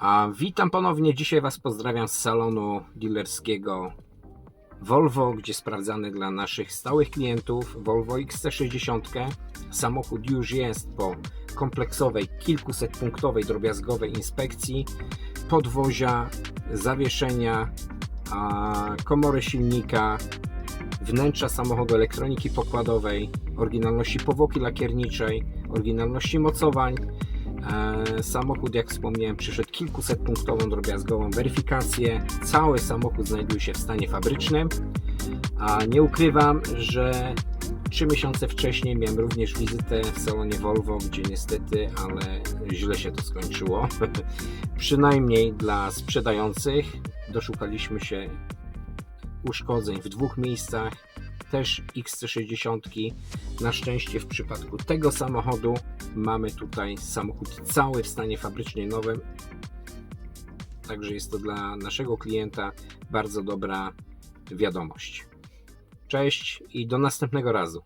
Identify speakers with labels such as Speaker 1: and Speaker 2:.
Speaker 1: A witam ponownie. Dzisiaj Was pozdrawiam z salonu dealerskiego Volvo, gdzie sprawdzany dla naszych stałych klientów Volvo XC60. Samochód już jest po kompleksowej, kilkusetpunktowej, drobiazgowej inspekcji podwozia, zawieszenia, komory silnika, wnętrza samochodu, elektroniki pokładowej, oryginalności powłoki lakierniczej, oryginalności mocowań. E, Samochód, jak wspomniałem, przyszedł kilkusetpunktową drobiazgową weryfikację. Cały samochód znajduje się w stanie fabrycznym. A nie ukrywam, że trzy miesiące wcześniej miałem również wizytę w salonie Volvo, gdzie niestety, ale źle się to skończyło. Przynajmniej dla sprzedających doszukaliśmy się uszkodzeń w dwóch miejscach, też XC60. Na szczęście w przypadku tego samochodu mamy tutaj samochód cały w stanie fabrycznie nowym. Także jest to dla naszego klienta bardzo dobra wiadomość. Cześć i do następnego razu.